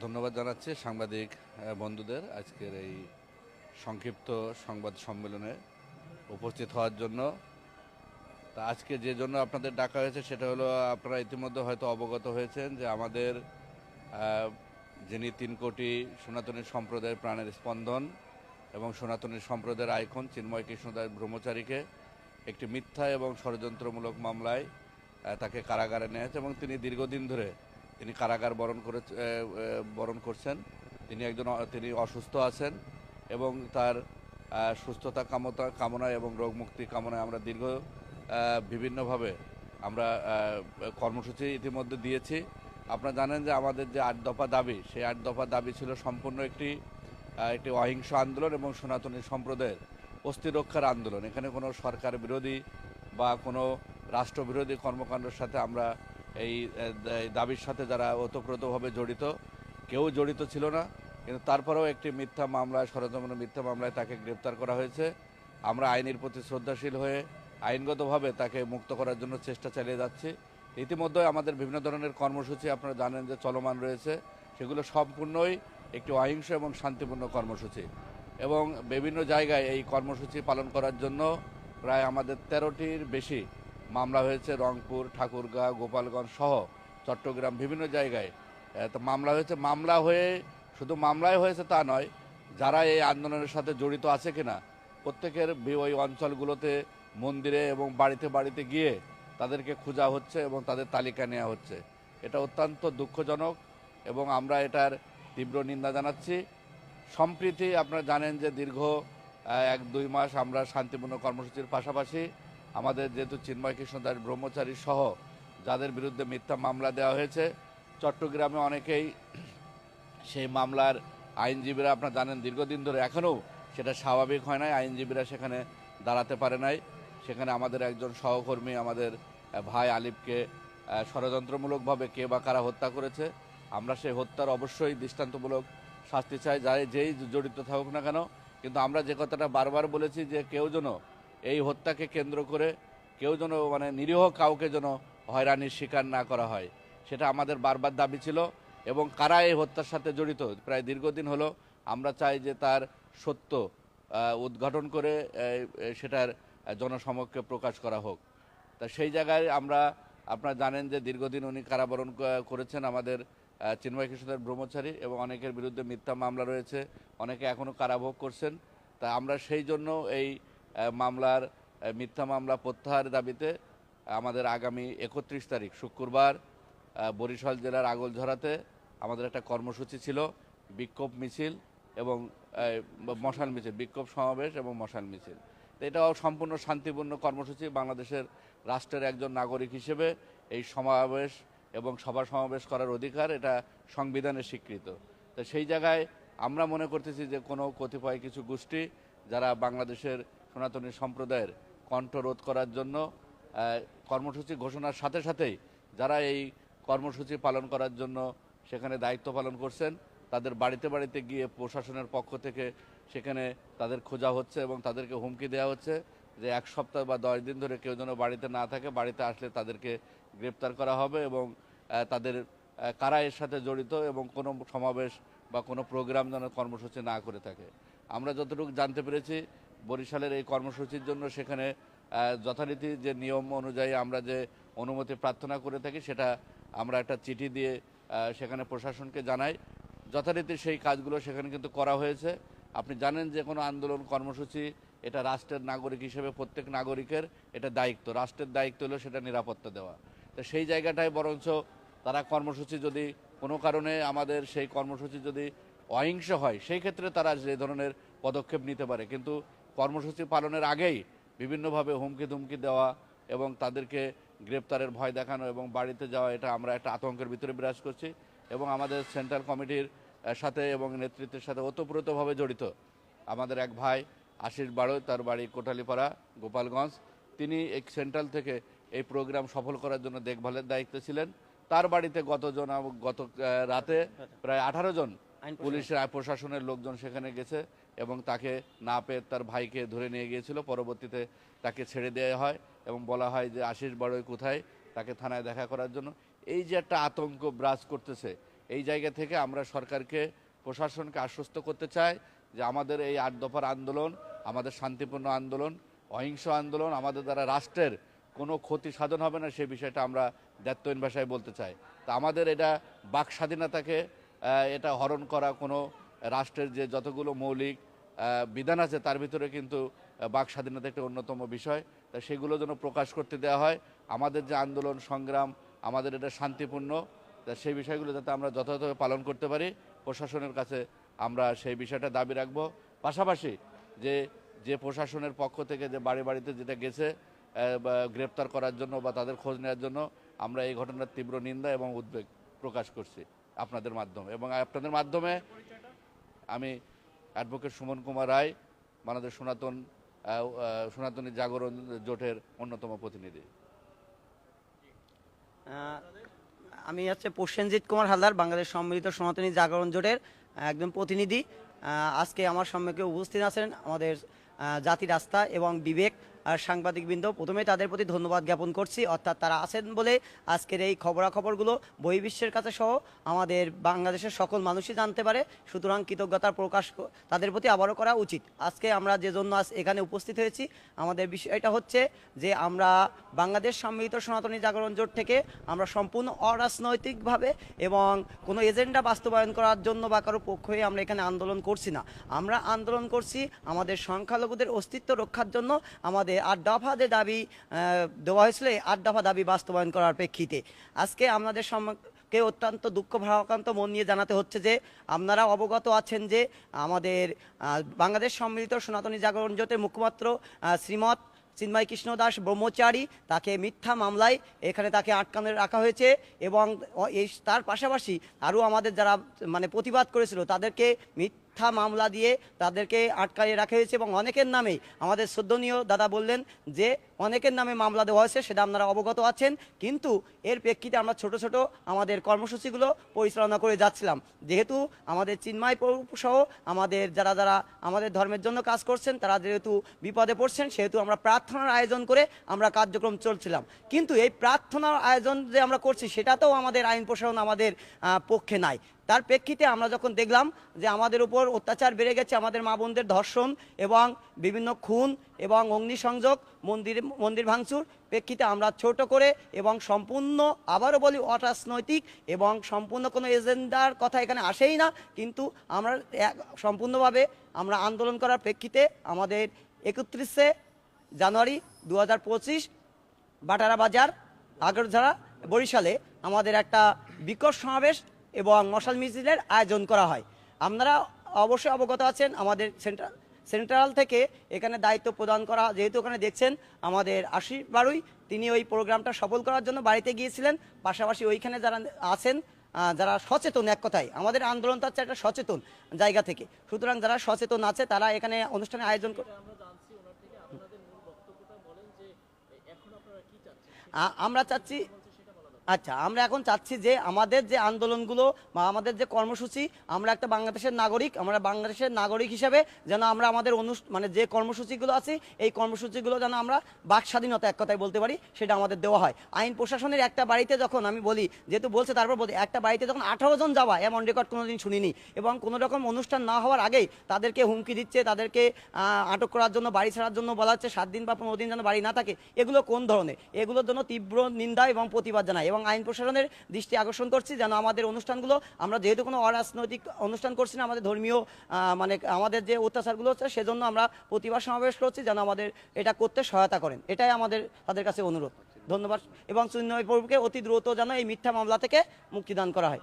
ধন্যবাদ জানাচ্ছি সাংবাদিক বন্ধুদের আজকের এই সংক্ষিপ্ত সংবাদ সম্মেলনে উপস্থিত হওয়ার জন্য। তা আজকে যে জন্য আপনাদের ডাকা হয়েছে সেটা হলো, আপনারা ইতিমধ্যে হয়তো অবগত হয়েছেন যে আমাদের যিনি তিন কোটি সনাতনী সম্প্রদায়ের প্রাণের স্পন্দন এবং সনাতনী সম্প্রদায়ের আইকন চিন্ময় কৃষ্ণদাস ব্রহ্মচারীকে একটি মিথ্যা এবং ষড়যন্ত্রমূলক মামলায় তাকে কারাগারে নিয়েছে এবং তিনি দীর্ঘদিন ধরে তিনি কারাগার বরণ করে বরণ করছেন। তিনি একজন তিনি অসুস্থ আছেন এবং তার সুস্থতা কামতা কামনা এবং রোগমুক্তি কামনায় আমরা দীর্ঘ বিভিন্নভাবে আমরা কর্মসূচি ইতিমধ্যে দিয়েছি। আপনারা জানেন যে আমাদের যে আট দফা দাবি, সেই আট দফা দাবি ছিল সম্পূর্ণ একটি একটি অহিংস আন্দোলন এবং সনাতনী সম্প্রদায়ের অস্থি রক্ষার আন্দোলন। এখানে কোনো সরকার বিরোধী বা কোনো রাষ্ট্রবিরোধী কর্মকাণ্ডের সাথে আমরা এই দাবির সাথে যারা ওতপ্রোতভাবে জড়িত, কেউ জড়িত ছিল না, কিন্তু তারপরেও একটি মিথ্যা মামলায়, ষড়যন্ত্র মিথ্যা মামলায় তাকে গ্রেপ্তার করা হয়েছে। আমরা আইনের প্রতি শ্রদ্ধাশীল হয়ে আইনগতভাবে তাকে মুক্ত করার জন্য চেষ্টা চালিয়ে যাচ্ছি। ইতিমধ্যে আমাদের বিভিন্ন ধরনের কর্মসূচি আপনারা জানেন যে চলমান রয়েছে। সেগুলো সম্পূর্ণই একটি অহিংস এবং শান্তিপূর্ণ কর্মসূচি। এবং বিভিন্ন জায়গায় এই কর্মসূচি পালন করার জন্য প্রায় আমাদের তেরোটির বেশি মামলা হয়েছে রংপুর, ঠাকুরগাঁ, গোপালগঞ্জ সহ চট্টগ্রাম বিভিন্ন জায়গায়। তো মামলা হয়েছে, মামলা হয়ে শুধু মামলায় হয়েছে তা নয়, যারা এই আন্দোলনের সাথে জড়িত আছে কিনা, প্রত্যেকের ওই অঞ্চলগুলোতে মন্দিরে এবং বাড়িতে বাড়িতে গিয়ে তাদেরকে খোঁজা হচ্ছে এবং তাদের তালিকা নেওয়া হচ্ছে। এটা অত্যন্ত দুঃখজনক এবং আমরা এটার তীব্র নিন্দা জানাচ্ছি। সম্প্রীতি, আপনারা জানেন যে দীর্ঘ এক দুই মাস আমরা শান্তিপূর্ণ কর্মসূচির পাশাপাশি আমাদের যেহেতু চিন্ময় কৃষ্ণ দাস ব্রহ্মচারী সহ, যাদের বিরুদ্ধে মিথ্যা মামলা দেওয়া হয়েছে, চট্টগ্রামে অনেকেই সেই মামলার আইনজীবীরা, আপনারা জানেন দীর্ঘদিন ধরে এখনও সেটা স্বাভাবিক হয় নাই, আইনজীবীরা সেখানে দাঁড়াতে পারে নাই। সেখানে আমাদের একজন সহকর্মী, আমাদের ভাই আলিফকে ষড়যন্ত্রমূলকভাবে কে বা কারা হত্যা করেছে, আমরা সেই হত্যার অবশ্যই দৃষ্টান্তমূলক শাস্তি চাই, যাই যেই জড়িত থাকুক না কেন, কিন্তু আমরা যে কথাটা বারবার বলেছি যে কেউ যেন এই হত্যাকে কেন্দ্র করে কেউ যেন মানে নিরীহ কাউকে যেন হয়রানির শিকার না করা হয়, সেটা আমাদের বারবার দাবি ছিল। এবং কারা এই হত্যার সাথে জড়িত? প্রায় দীর্ঘদিন হলো আমরা চাই যে তার সত্য উদ্ঘাটন করে সেটার জনসমক্ষে প্রকাশ করা হোক। তা সেই জায়গায় আমরা, আপনারা জানেন যে দীর্ঘদিন উনি কারাবরণ করেছেন আমাদের চিন্ময় কৃষ্ণদার ব্রহ্মচারী এবং অনেকের বিরুদ্ধে মিথ্যা মামলা রয়েছে, অনেকে এখনও কারাভোগ করছেন। তা আমরা সেই জন্য এই মামলার মিথ্যা মামলা প্রত্যাহার দাবিতে আমাদের আগামী একত্রিশ তারিখ শুক্রবার বরিশাল জেলার আগলঝরাতে আমাদের একটা কর্মসূচি ছিল, বিক্ষোভ মিছিল এবং মশাল মিছিল, বিক্ষোভ সমাবেশ এবং মশাল মিছিল। তো এটাও সম্পূর্ণ শান্তিপূর্ণ কর্মসূচি বাংলাদেশের রাষ্ট্রের একজন নাগরিক হিসেবে এই সমাবেশ এবং সভা সমাবেশ করার অধিকার এটা সংবিধানে স্বীকৃত। তো সেই জায়গায় আমরা মনে করতেছি যে কোনো কতিপয় কিছু গোষ্ঠী যারা বাংলাদেশের সনাতনী সম্প্রদায়ের কণ্ঠ রোধ করার জন্য কর্মসূচি ঘোষণার সাথে সাথেই যারা এই কর্মসূচি পালন করার জন্য সেখানে দায়িত্ব পালন করছেন, তাদের বাড়িতে বাড়িতে গিয়ে প্রশাসনের পক্ষ থেকে সেখানে তাদের খোঁজা হচ্ছে এবং তাদেরকে হুমকি দেওয়া হচ্ছে যে এক সপ্তাহ বা দশ দিন ধরে কেউ যেন বাড়িতে না থাকে, বাড়িতে আসলে তাদেরকে গ্রেপ্তার করা হবে এবং তাদের কারা এর সাথে জড়িত এবং কোনো সমাবেশ বা কোনো প্রোগ্রাম যেন কর্মসূচি না করে থাকে। আমরা যতটুকু জানতে পেরেছি বরিশালের এই কর্মসূচির জন্য সেখানে যথারীতি যে নিয়ম অনুযায়ী আমরা যে অনুমতি প্রার্থনা করে থাকি, সেটা আমরা একটা চিঠি দিয়ে সেখানে প্রশাসনকে জানাই। যথারীতি সেই কাজগুলো সেখানে কিন্তু করা হয়েছে। আপনি জানেন যে কোনো আন্দোলন কর্মসূচি, এটা রাষ্ট্রের নাগরিক হিসেবে, প্রত্যেক নাগরিকের এটা দায়িত্ব। রাষ্ট্রের দায়িত্ব হলো সেটা নিরাপত্তা দেওয়া। তো সেই জায়গাটায় বরঞ্চ তারা কর্মসূচি যদি কোনো কারণে আমাদের সেই কর্মসূচি যদি অহিংস হয়, সেই ক্ষেত্রে তারা যে ধরনের পদক্ষেপ নিতে পারে। কিন্তু কর্মসূচি পালনের আগেই বিভিন্নভাবে হুমকি ধুমকি দেওয়া এবং তাদেরকে গ্রেপ্তারের ভয় দেখানো এবং বাড়িতে যাওয়া এটা আমরা একটা আতঙ্কের ভিতরে বিরাজ করছি এবং আমাদের সেন্ট্রাল কমিটির সাথে এবং নেতৃত্বের সাথে ওতপ্রোতভাবে জড়িত। আমাদের এক ভাই আশিস বাড়ৈ তার বাড়ি কোটালীপাড়া গোপালগঞ্জ। তিনি এই সেন্ট্রাল থেকে এই প্রোগ্রাম সফল করার জন্য দেখভালের দায়িত্বে ছিলেন। তার বাড়িতে গতজন গত রাতে প্রায় আঠারো জন পুলিশের প্রশাসনের লোকজন সেখানে গেছে। এবং তাকে না পেয়ে তার ভাইকে ধরে নিয়ে গিয়েছিল। পরবর্তীতে তাকে ছেড়ে দেওয়া হয় এবং বলা হয় যে, আশিস বড়ই কোথায়? তাকে থানায় দেখা করার জন্য। এই যে একটা আতঙ্ক বিরাজ করতেছে, এই জায়গা থেকে আমরা সরকারকে, প্রশাসনকে আশ্বস্ত করতে চাই যে, আমাদের এই আট দফার আন্দোলন, আমাদের শান্তিপূর্ণ আন্দোলন, অহিংস আন্দোলন, আমাদের দ্বারা রাষ্ট্রের কোনো ক্ষতি সাধন হবে না সেই বিষয়টা আমরা দায়িত্বহীন ভাষায় বলতে চাই। তা আমাদের এটা বাক স্বাধীনতাকে এটা হরণ করা কোনো রাষ্ট্রের যে যতগুলো মৌলিক বিধান আছে তার ভিতরে কিন্তু বাক স্বাধীনতা একটা অন্যতম বিষয়। তা সেগুলো যেন প্রকাশ করতে দেওয়া হয়। আমাদের যে আন্দোলন, সংগ্রাম, আমাদের এটা শান্তিপূর্ণ, তা সেই বিষয়গুলো যাতে আমরা যথাযথভাবে পালন করতে পারি, প্রশাসনের কাছে আমরা সেই বিষয়টা দাবি রাখব। পাশাপাশি যে যে প্রশাসনের পক্ষ থেকে যে বাড়ি বাড়িতে যেটা গেছে গ্রেপ্তার করার জন্য বা তাদের খোঁজ নেওয়ার জন্য আমরা এই ঘটনার তীব্র নিন্দা এবং উদ্বেগ প্রকাশ করছি আপনাদের মাধ্যমে। এবং আপনাদের মাধ্যমে আমি অ্যাডভোকেট সুমন কুমার রায়, বাংলাদেশ সনাতন সনাতনী জাগরণ জোটের অন্যতম প্রতিনিধি। আমি হচ্ছে প্রসেনজিৎ কুমার হালদার, বাংলাদেশ সম্মিলিত সনাতনী জাগরণ জোটের একজন প্রতিনিধি। আজকে আমার সম্মুখে উপস্থিত আছেন আমাদের জাতি রাস্তা এবং বিবেক আর সাংবাদিকবৃন্দ। প্রথমে তাদের প্রতি ধন্যবাদ জ্ঞাপন করছি। অর্থাৎ তারা আছেন বলে আজকের এই খবরাখবরগুলো বহির্বিশ্বের কাছে সহ আমাদের বাংলাদেশের সকল মানুষই জানতে পারে। সুতরাং কৃতজ্ঞতার প্রকাশ তাদের প্রতি আবারও করা উচিত। আজকে আমরা যে জন্য আজ এখানে উপস্থিত হয়েছি, আমাদের বিষয়টা হচ্ছে যে আমরা বাংলাদেশ সম্মিলিত সনাতনী জাগরণ জোট থেকে আমরা সম্পূর্ণ অরাজনৈতিকভাবে এবং কোনো এজেন্ডা বাস্তবায়ন করার জন্য বা কারও পক্ষ হয়ে আমরা এখানে আন্দোলন করছি না। আমরা আন্দোলন করছি আমাদের সংখ্যালঘুদের অস্তিত্ব রক্ষার জন্য আমাদের আট দফা যে দাবি দেওয়া হয়েছিল এই আট দফা দাবি বাস্তবায়ন করার প্রেক্ষিতে। আজকে আমাদের সম্মুখে অত্যন্ত দুঃখ, ভারাক্রান্ত মন নিয়ে জানাতে হচ্ছে যে, আপনারা অবগত আছেন যে, আমাদের বাংলাদেশ সম্মিলিত সনাতনী জাগরণ জোটের মুখপাত্র শ্রীমৎ চিন্ময় কৃষ্ণ দাস ব্রহ্মচারী, তাকে মিথ্যা মামলায় এখানে তাকে আটকানো রাখা হয়েছে এবং এই তার পাশাপাশি আরও আমাদের যারা মানে প্রতিবাদ করেছিল, তাদেরকে মিথ্যা মামলা দিয়ে তাদেরকে আটকায়ে রাখা হয়েছে এবং অনেকের নামে আমাদের শ্রদ্ধনীয় দাদা বললেন যে অনেকের নামে মামলা দেওয়া হয়েছে, সেটা আপনারা অবগত আছেন। কিন্তু এর প্রেক্ষিতে আমরা ছোট ছোট আমাদের কর্মসূচিগুলো পরিচালনা করে যাচ্ছিলাম। যেহেতু আমাদের চিন্ময় সহ আমাদের যারা যারা আমাদের ধর্মের জন্য কাজ করছেন, তারা যেহেতু বিপদে পড়ছেন, সেহেতু আমরা প্রার্থনার আয়োজন করে আমরা কার্যক্রম চলছিলাম। কিন্তু এই প্রার্থনার আয়োজন যে আমরা করছি, সেটাতেও আমাদের আইন প্রশাসন আমাদের পক্ষে নাই। তার প্রেক্ষিতে আমরা যখন দেখলাম যে আমাদের উপর অত্যাচার বেড়ে গেছে আমাদের মা বোনদের ধর্ষণ এবং বিভিন্ন খুন এবং অগ্নিসংযোগ, মন্দির মন্দির ভাঙচুর, প্রেক্ষিতে আমরা ছোট করে এবং সম্পূর্ণ, আবারও বলি অরাজনৈতিক এবং সম্পূর্ণ কোনো এজেন্ডার কথা এখানে আসেই না, কিন্তু আমরা সম্পূর্ণভাবে আমরা আন্দোলন করার প্রেক্ষিতে আমাদের একত্রিশে জানুয়ারি দু হাজার পঁচিশ বাটারা বাজার আগরঝাড়া বরিশালে আমাদের একটা বিকট সমাবেশ এবং মশাল মিছিলের আয়োজন করা হয়। আপনারা অবশ্যই অবগত আছেন আমাদের সেন্ট্রাল সেন্ট্রাল থেকে এখানে দায়িত্ব প্রদান করা যেহেতু ওখানে দেখছেন আমাদের আশিস বারুই তিনি ওই প্রোগ্রামটা সফল করার জন্য বাড়িতে গিয়েছিলেন। পাশাপাশি ওইখানে যারা আছেন যারা সচেতন এক কথায় আমাদের আন্দোলনটা হচ্ছে একটা সচেতন জায়গা থেকে। সুতরাং যারা সচেতন আছে তারা এখানে অনুষ্ঠানে আয়োজন করে আমরা চাচ্ছি আচ্ছা আমরা এখন চাচ্ছি যে আমাদের যে আন্দোলনগুলো বা আমাদের যে কর্মসূচি, আমরা একটা বাংলাদেশের নাগরিক, আমরা বাংলাদেশের নাগরিক হিসাবে যেন আমরা আমাদের অনুষ- মানে যে কর্মসূচিগুলো আছে, এই কর্মসূচিগুলো যেন আমরা বাক স্বাধীনতা এক কথায় বলতে পারি, সেটা আমাদের দেওয়া হয়। আইন প্রশাসনের একটা বাড়িতে যখন আমি বলি, যেহেতু বলছে তারপর বলি, একটা বাড়িতে যখন আঠারো জন যাওয়া, এমন রেকর্ড কোনোদিন শুনিনি, এবং কোনো রকম অনুষ্ঠান না হওয়ার আগেই তাদেরকে হুমকি দিচ্ছে, তাদেরকে আটক করার জন্য, বাড়ি ছাড়ার জন্য বলা হচ্ছে, সাত দিন বা পনেরো দিন যেন বাড়ি না থাকে, এগুলো কোন ধরনের? এগুলোর জন্য তীব্র নিন্দা এবং প্রতিবাদ জানায় এবং আইন প্রশাসনের দৃষ্টি আকর্ষণ করছি, যেন আমাদের অনুষ্ঠানগুলো, আমরা যেহেতু কোনো অরাজনৈতিক অনুষ্ঠান করছি না, আমাদের ধর্মীয় মানে আমাদের যে অত্যাচারগুলো হচ্ছে, সেজন্য আমরা প্রতিবাদ সমাবেশ করছি, যেন আমাদের এটা করতে সহায়তা করেন। এটাই আমাদের, তাদের কাছে অনুরোধ। ধন্যবাদ। এবং চিন্ময় প্রভুকে অতি দ্রুত যেন এই মিথ্যা মামলা থেকে মুক্তিদান করা হয়।